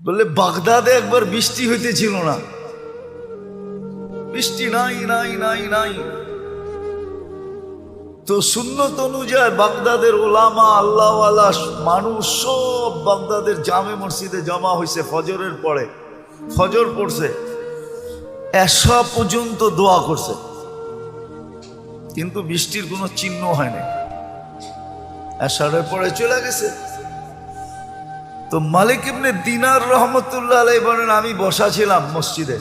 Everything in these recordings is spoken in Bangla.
বললে, বাগদাদে একবার বৃষ্টি হইতেছিল না। বৃষ্টি নাই নাই নাই নাই। তো সুন্নত অনুযায়ী বাগদাদের ওলামা, আল্লাহওয়ালা মানুষ সব বাগদাদের জামে মসজিদে জমা হয়েছে ফজরের পরে। ফজর পড়ছে এসা পর্যন্ত দোয়া করছে। কিন্তু বৃষ্টির কোনো চিহ্ন হয়নি এসারের পরে চলে গেছে। তো মালিক ইবনে দিনার রহমতুল্লাহ আলাই বলেন, আমি বসা ছিলাম মসজিদে।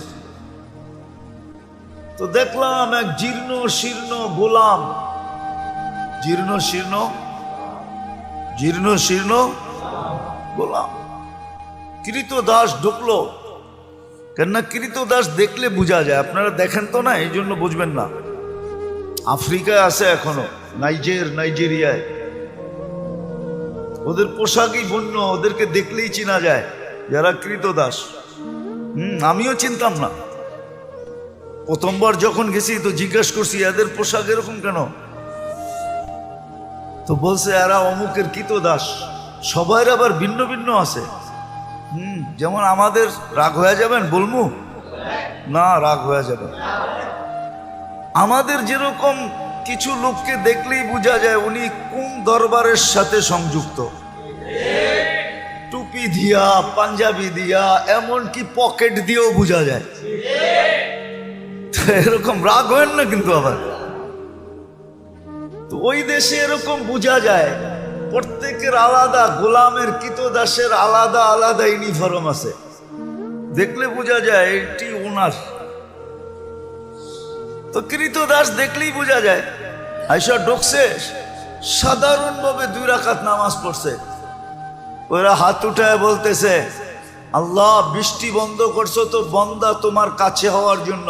তো দেখলাম এক জীর্ণ শীর্ণ গোলাম। জীর্ণ শীর্ণ? জীর্ণ শীর্ণ গোলাম। কৃত দাস ঢুকলো। কেননা কৃত দাস দেখলে বোঝা যায়, আপনারা দেখেন তো না, এই জন্য বুঝবেন না। আফ্রিকায় আছে এখনও, নাইজের, নাইজেরিয়ায়। ওদের পোশাকই বন্য, ওদেরকে দেখলেই চেনা যায় যারা কৃতদাস। হুম, আমিও চিনতাম না। প্রথমবার যখন গেছি তো জিজ্ঞেস করছি, এদের পোশাক এরকম কেন? তো বলছে, এরা অমুকের কৃতদাস। সবার আবার ভিন্ন ভিন্ন আছে। হুম, যেমন আমাদের রাগ হয়ে যাবেন, বলমু? না, রাগ হয়ে যাবে আমাদের যেরকম কিছু লোককে দেখলেই বোঝা যায় উনি কোন দরবারের সাথে সংযুক্ত। টুপি দিয়া, পাঞ্জাবি দিয়া, এমনকি পকেট দিয়েও বোঝা যায়। এরকম রাগ হয় না কিন্তু আবার? তো ওই দেশে এরকম বোঝা যায়, প্রত্যেকের আলাদা, গোলামের, কিতদাসের আলাদা আলাদা ইউনিফর্ম আছে। দেখলে বোঝা যায় এটি ওনার। তো কৃতদাস দেখলেই বোঝা যায়। আইসা ঢুকছে, সাধারণভাবে দুই রাকাত নামাজ পড়ছে। ওরা হাত উঠায় বলতেছে, আল্লাহ, বৃষ্টি বন্ধ করছ তো বন্দা তোমার কাছে হওয়ার জন্য।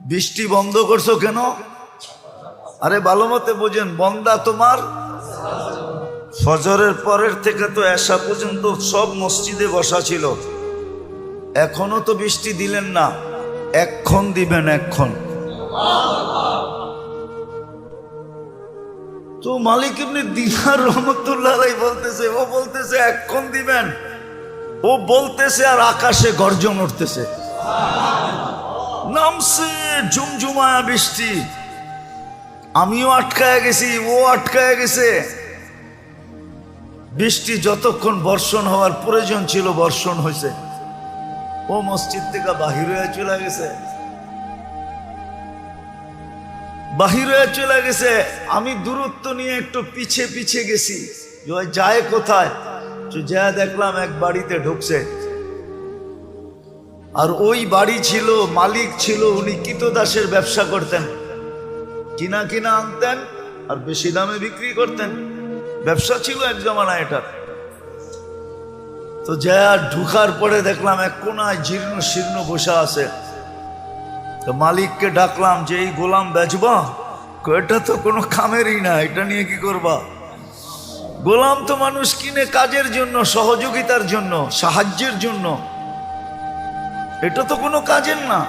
বৃষ্টি বন্ধ করছ কেন? আরে ভালো মতে বোঝেন, বন্দা তোমার ফজরের পরের থেকে তো এসা পর্যন্ত সব মসজিদে বসা ছিল। এখনও তো বৃষ্টি দিলেন না। এক্ষণ দিবেন এক্ষণ তো মালিক এমনি দিনার রহমতুল্লাহ বলতেছে, ও বলতেছে এক্ষণ দিবেন। ও বলতেছে, আর আকাশে গর্জন উঠতেছে। নামছে, ঝুমঝুমায়া বৃষ্টি। আমিও আটকায় গেছি, ও আটকায় গেছে। বৃষ্টি যতক্ষণ বর্ষণ হওয়ার প্রয়োজন ছিল, বর্ষণ হয়েছে ও মসজিদ থেকে বাহির হয়ে চলে গেছে। বাহির হয়ে চলে গেছে। আমি দূরত্ব নিয়ে একটু পিছে পিছে গেছি। যায় কোথায়? যা দেখলাম এক বাড়িতে ঢুকছে। আর ওই বাড়ি ছিল, মালিক ছিল, উনি কিতদাসের ব্যবসা করতেন। কিনা কিনা আনতেন আর বেশি দামে বিক্রি করতেন। ব্যবসা ছিল এক জমানা এটার। তো যা ঢুকার পরে দেখলাম এক কোনায় জীর্ণ শীর্ণ বসা আছে। তো মালিককে ডাকলাম যে, এই গোলাম বেচবা এটা তো কোনো কামেরই না, এটা নিয়ে কি করবা? গোলাম তো মানুষ কিনে কাজের জন্য, সহযোগিতার জন্য, সাহায্যের জন্য। এটা তো কোনো কাজের না।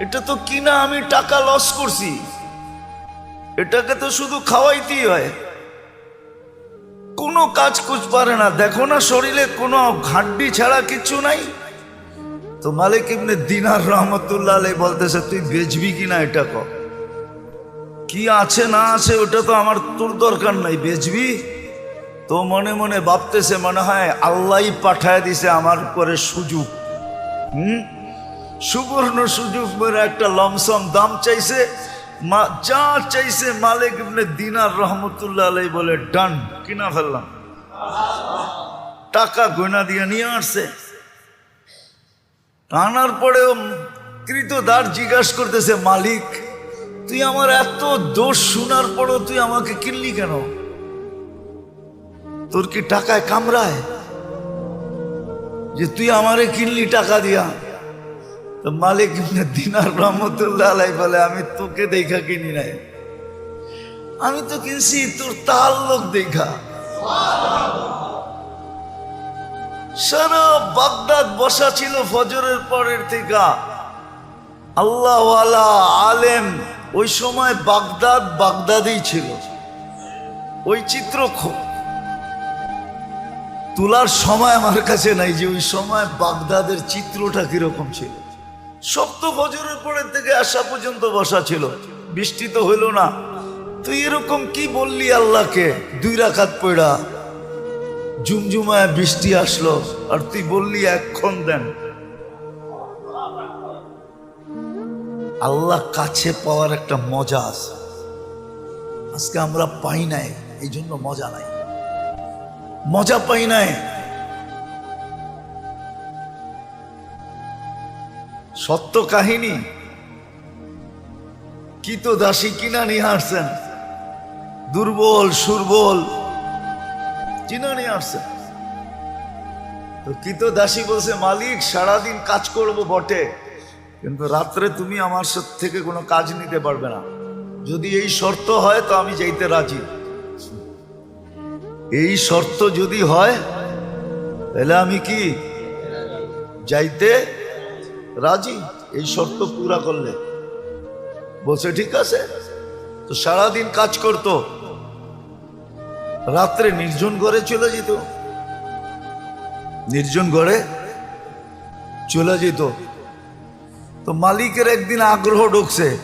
এটা তো কিনা আমি টাকা লস করছি। এটাকে তো শুধু খাওয়াইতেই হয়। কোনো কাজ কুচ পারে না। দেখো না শরীরে কোনো ঘাড্ডি ছাড়া কিছু নাই। তো মালিক ইবনে দিনার রহমতুল্লাহ আলাই বলতেছে, তুই বেচবি কিনা এটা ক? কি আছে না আছে ওটা তো আমার তোর দরকার নাই, বেচবি? তো মনে মনে ভাবতেছে, মনে হয় আল্লাহ পাঠায় দিছে আমার করে সুযোগ। হুম? সুবর্ণ সুযোগ একটা লমসম দাম চাইছে। মা, যা চাইছে মালিক ইবনে দিনার রহমতুল্লাহ আলাই বলে ডান কিনা ফেললাম। টাকা গয়না দিয়ে নিয়ে আসছে। আনার পরেও কৃতদার জিজ্ঞাসা করতেছে, মালিক, তুই আমার এত দোষ শোনার পরও তুই আমাকে কিনলি কেন? তোর কি টাকায় কামড়ায়? যে তুই আমারে কিনলি টাকা দিয়া। তো মালিক দিনার রহমতুল্লাহ আলাই বলে, আমি তোকে দেখা কিনি নাই। আমি তো কিনছি তোর তাল লোক দেখা। সারা বাগদাদ বসা ছিল ফজরের পরের থেকে। আল্লাহ আলেম ওই সময় বাগদাদ বাগদাদেই ছিল। ওই চিত্র তোলার সময় আমার কাছে নাই যে ওই সময় বাগদাদের চিত্রটা কীরকম ছিল। সপ্ত বছরের পরের থেকে আসা পর্যন্ত বসা ছিল। বৃষ্টি তো হইল না। তুই এরকম কি বললি আল্লাহকে? দুই রাখাত পড়া জুমজুমায় বৃষ্টি আসলো। আর তুই বললি এক্ষণ দেন। আল্লাহ কাছে পাওয়ার একটা মজা আছে। আজকে আমরা পাই নাই এই জন্য মজা নাই। মজা পাই নাই। সত্য কাহিনী? কি তো দাসী কিনা নিয়ে আসছেন দুর্বল, সুরবল কিনা নিয়ে আসছেন তো কি তো দাসী বলছে, মালিক, সারাদিন কাজ করব বটে, কিন্তু রাত্রে তুমি আমার থেকে কোনো কাজ নিতে পারবে না। যদি এই শর্ত হয়, তো আমি যাইতে রাজি। এই শর্ত যদি হয়, তাহলে আমি কি যাইতে রাজি? এই শর্ত পুরা করলে। বলছে, ঠিক আছে। তো সারাদিন কাজ করত। রাত্রে নির্জন ঘরে চলে যেত। নির্জন ঘরে চলে যেত। তো মালিকের একদিন আগ্রহ ঢুকছে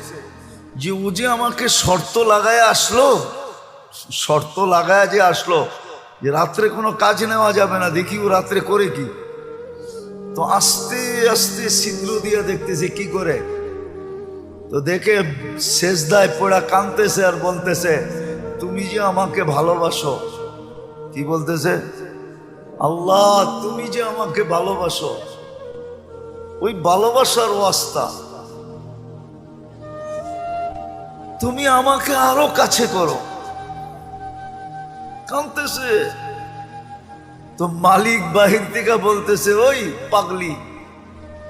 যে, ও যে আমাকে শর্ত লাগায় আসলো, শর্ত লাগায় যে আসলো, যে রাত্রে কোনো কাজ নেওয়া যাবে না, দেখি ও রাত্রে করে কি? তো আস্তে আস্তে ছিদ্র দিয়ে দেখতেছে, কি করে? তো দেখে শেষদায় পড়া কানতেছে আর বলতেছে, তুমি যে আমাকে ভালোবাসো। কি বলতেছে? আল্লাহ, তুমি যে আমাকে ভালোবাসো। ওই ভালোবাসার ওয়াস্তা। তুমি আমাকে আরও কাছে করো। কানতেছে তো মালিক বাহির থেকে বলতেছে, ওই পাগলি,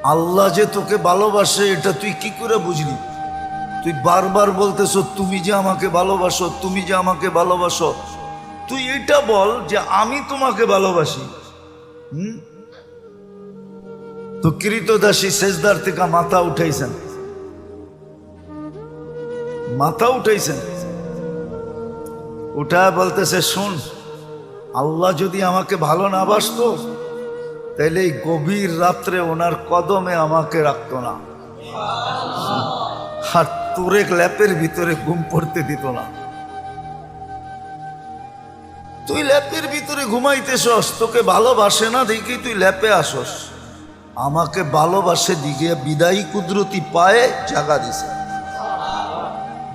আল্লাহ যে তোকে ভালোবাসে, এটা তুই কি করে বুঝলি? তুই বারবার বলতেছ, তুমি যে আমাকে ভালোবাসো, তুমি যে আমাকে ভালোবাসো। তুই এটা বল যে আমি তোমাকে ভালোবাসি, হুম? তো কৃতদাসী শেষদার থেকে মাথা উঠাইছেন। মাথা উঠাইছেন। উঠায় বলতেছে, শুন আল্লাহ যদি আমাকে ভালো না বাসতো, তাইলে এই গভীর রাত্রে ওনার কদমে আমাকে রাখতো না। আর তোরে ল্যাপের ভিতরে ঘুম পড়তে দিত না। তুই ল্যাপের ভিতরে ঘুমাইতেছস, তোকে ভালোবাসে না দেখি তুই ল্যাপে আসস। আমাকে ভালোবাসে দিকে বিদায়ী কুদরতি পায়ে জাগা দিছে।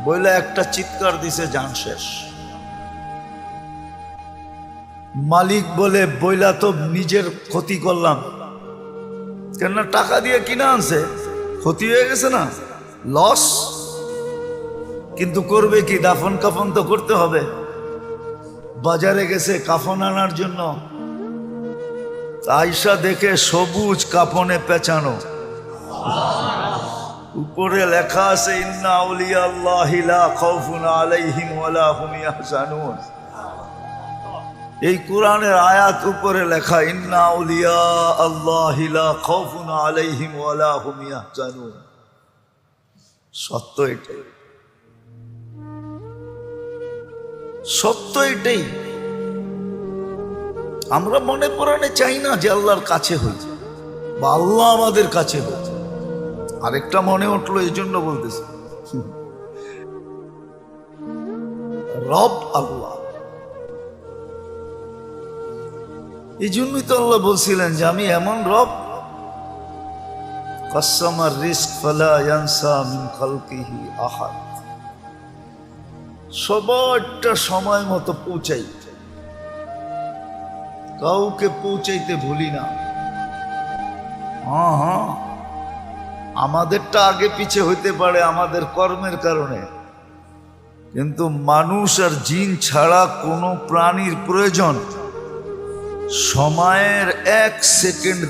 বইলে একটা চিৎকার দিছে, জান শেষ। মালিক বলে বইলা তো নিজের ক্ষতি করলাম। কেননা টাকা দিয়ে কিনা আনছে, ক্ষতি হয়ে গেছে না লস কিন্তু করবে কি, দাফন কাফন তো করতে হবে। বাজারে গেছে কাফন আনার জন্য। আয়সা দেখে সবুজ কাফনে পেঁচানো। উপরে লেখা আছে, ইন্না আউলিয়া আল্লাহ খাউফুন আলাইহিম ওয়ালা হুম ইয়াহজানুন। এই কোরআনের আয়াত উপরে লেখা, ইন্না আউলিয়া আল্লাহ লা খাউফুন আলাইহিম ওয়ালা হুম ইয়াহজানুন। সত্য এটাই। সত্য এটাই। আমরা মনে পড়ানে চাই না যে আল্লাহর কাছে হয়েছে বা আল্লাহ আমাদের কাছে হয়েছে আরেকটা মনে উঠল, এই জন্য বলতেছি। রব আল্লাহ। এই জন্যই তো আল্লাহ বলছিলেন যে আমি এমন রব। কাসামার রিস্ক ফালা ইয়ানসা সবারটা সময় মতো পৌঁছাই। কাউকে পৌঁছাইতে ভুলি না। হ্যাঁ আমাদেরটা আগে পিছে হইতে পারে আমাদের কর্মের কারণে। কিন্তু মানুষ আর জিন ছাড়া কোনো প্রাণীর প্রয়োজন সময়ের এক সেকেন্ড